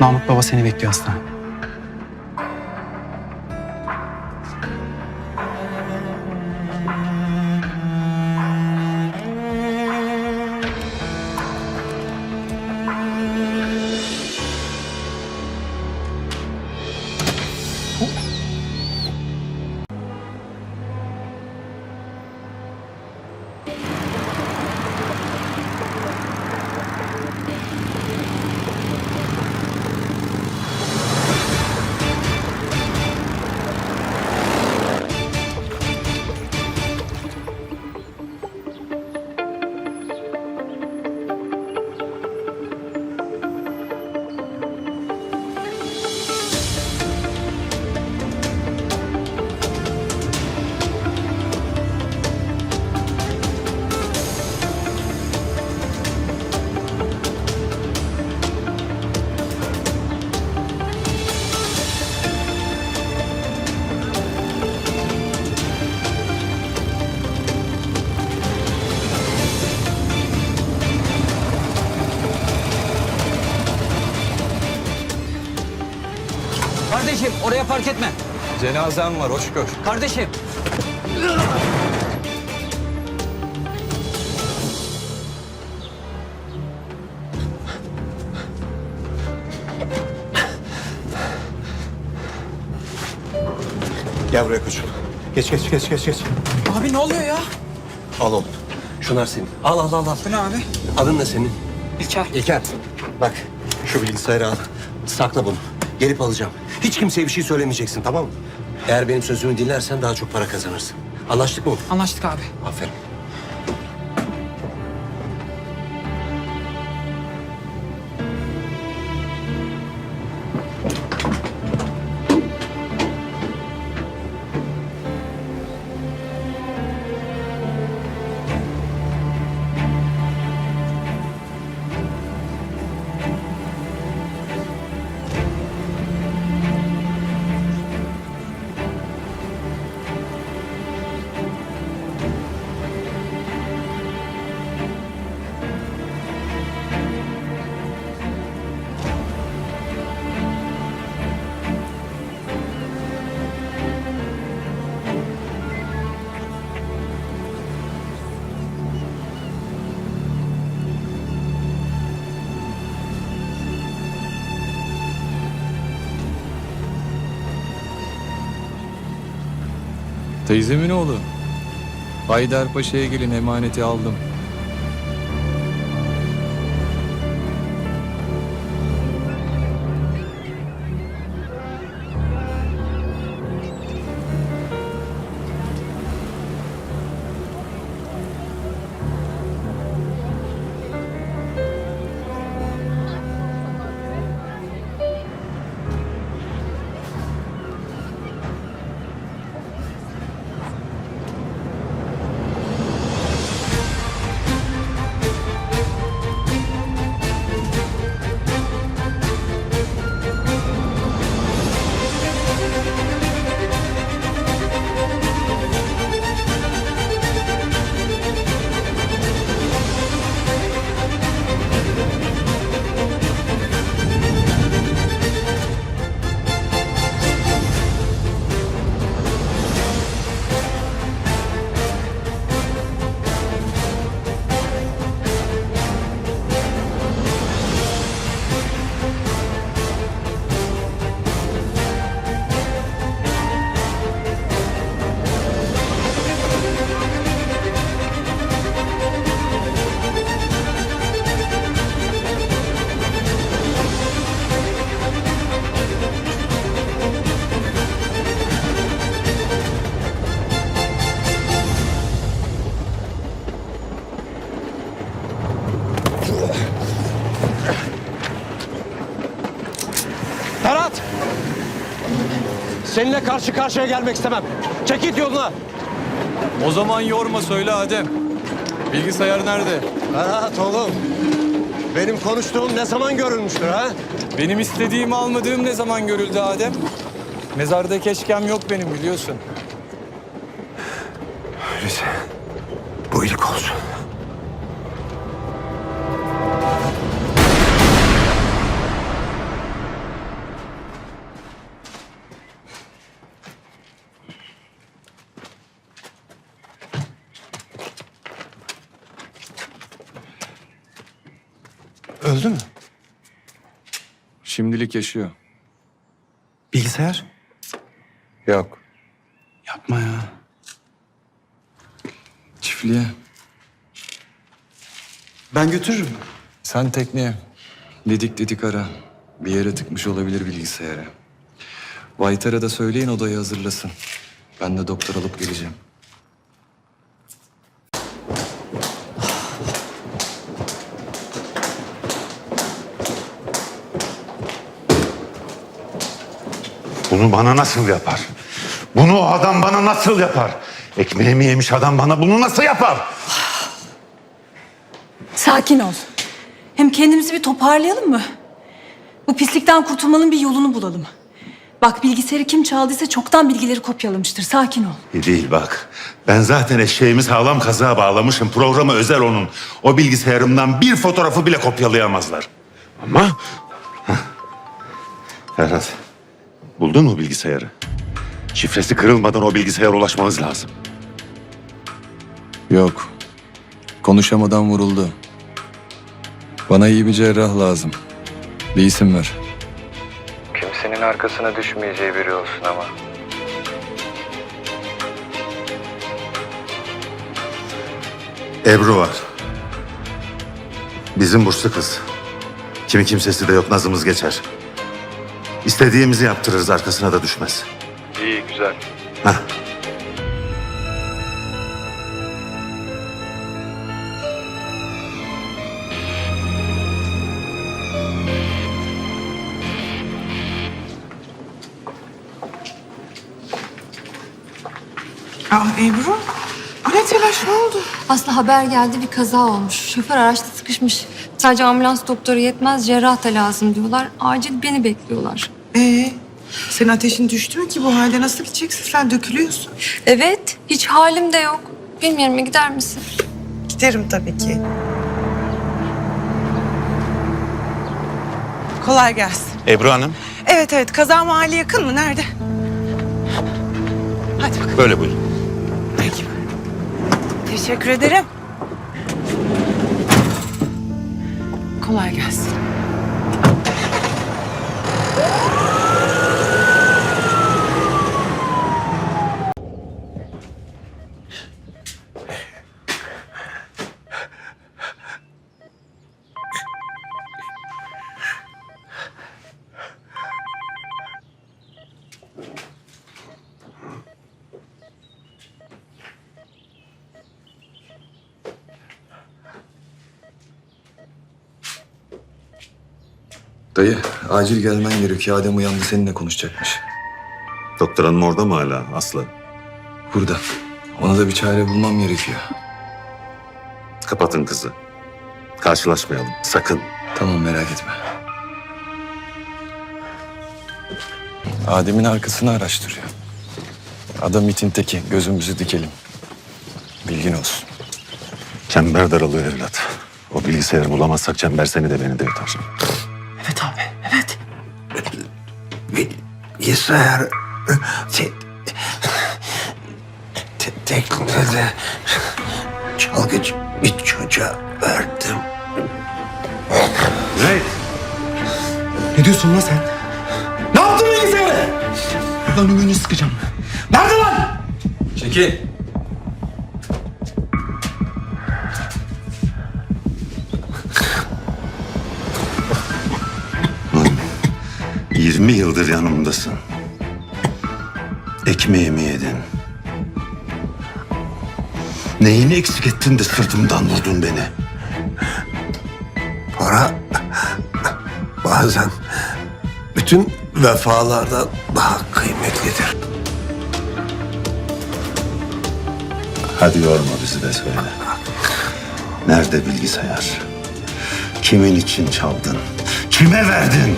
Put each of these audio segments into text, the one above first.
Namık baba seni bekliyor hastanede. Kardeşim oraya park etme. Cenazem var hoş gör. Kardeşim. Gel buraya koçum. Geç geç geç geç geç. Abi ne oluyor ya? Al oğlum. Şunlar senin. Al al al al. Bu ne abi? Adın ne senin? İlker. İlker. Bak şu bilgisayarı al. Sakla bunu. Gelip alacağım. Hiç kimseye bir şey söylemeyeceksin tamam mı? Eğer benim sözümü dinlersen daha çok para kazanırsın. Anlaştık mı? Anlaştık abi. Aferin. Teyzemin oğlu. Haydarpaşa'ya gelin emaneti aldım. Seninle karşı karşıya gelmek istemem. Çek git yoluna. O zaman yorma söyle Adem. Bilgisayar nerede? Ferhat oğlum. Benim konuştuğum ne zaman görülmüştür ha? Benim istediğimi almadığım ne zaman görüldü Adem? Mezarda keşkem yok benim biliyorsun. Öyleyse bu ilk olsun. Öldü mü? Şimdilik yaşıyor. Bilgisayar? Yok. Yapma ya. Çiftliğe. Ben götürürüm. Sen tekneye. Didik didik ara. Bir yere tıkmış olabilir bilgisayara. Baytar'a da söyleyin odayı hazırlasın. Ben de doktor alıp geleceğim. Bunu bana nasıl yapar? Bunu o adam bana nasıl yapar? Ekmeğimi yemiş adam bana bunu nasıl yapar? Sakin ol. Hem kendimizi bir toparlayalım mı? Bu pislikten kurtulmanın bir yolunu bulalım. Bak bilgisayarı kim çaldıysa çoktan bilgileri kopyalamıştır. Sakin ol. İyi değil bak. Ben zaten eşeğimi sağlam kazığa bağlamışım. Programı özel onun. O bilgisayarımdan bir fotoğrafı bile kopyalayamazlar. Ama... Ferhat, buldun mu bilgisayarı? Şifresi kırılmadan o bilgisayara ulaşmamız lazım. Yok. Konuşamadan vuruldu. Bana iyi bir cerrah lazım. Bir isim ver. Kimsenin arkasına düşmeyeceği biri olsun ama. Ebru var. Bizim burslu kız. Kimi kimsesi de yok nazımız geçer. İstediğimizi yaptırırız arkasına da düşmez. İyi, güzel. Heh. Aa Ebru, bu ne telaş ne oldu? Aslı haber geldi bir kaza olmuş. Şoför araçta sıkışmış. Sadece ambulans doktoru yetmez cerrah da lazım diyorlar. Acil beni bekliyorlar. Ee, senin ateşin düştü mü ki bu halde nasıl gideceksin sen dökülüyorsun. Evet hiç halim de yok. Yerime gider misin? Giderim tabii ki. Kolay gelsin. Ebru Hanım. Evet evet kaza mahalli yakın mı nerede? Hadi bakalım. Böyle buyurun. Peki. Teşekkür ederim. Kolay gelsin. Dayı, acil gelmen gerekiyor. Adem uyandı seninle konuşacakmış. Doktor hanım orada mı hala Aslı? Burada. Ona da bir çare bulmam gerekiyor. Kapatın kızı. Karşılaşmayalım sakın. Tamam merak etme. Adem'in arkasını araştırıyor. Adam itin teki. Gözümüzü dikelim. Bilgin olsun. Çember daralıyor evlat. O bilgisayarı bulamazsak çember seni de beni de yutar. Bilgisayar te, te, teknede çalgıç bir çocuğa verdim. Ne? Ne diyorsun lan sen? Ne yaptın bilgisayarı? Buradan ümünü sıkacağım. Nerede lan? Çekil. 20 yıldır yanımdasın. Ekmeğimi yedin. Neyini eksik ettin de sırtımdan vurdun beni? Para bazen bütün vefalardan daha kıymetlidir. Hadi yorma bizi de söyle. Nerede bilgisayar? Kimin için çaldın? Kime verdin?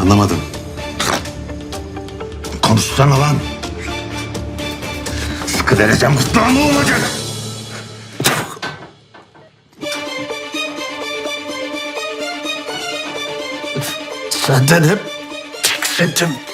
Anlamadım. Konuşsana lan. Sıkı vereceğim gırtlağını olacak. Senden hep tiksindim.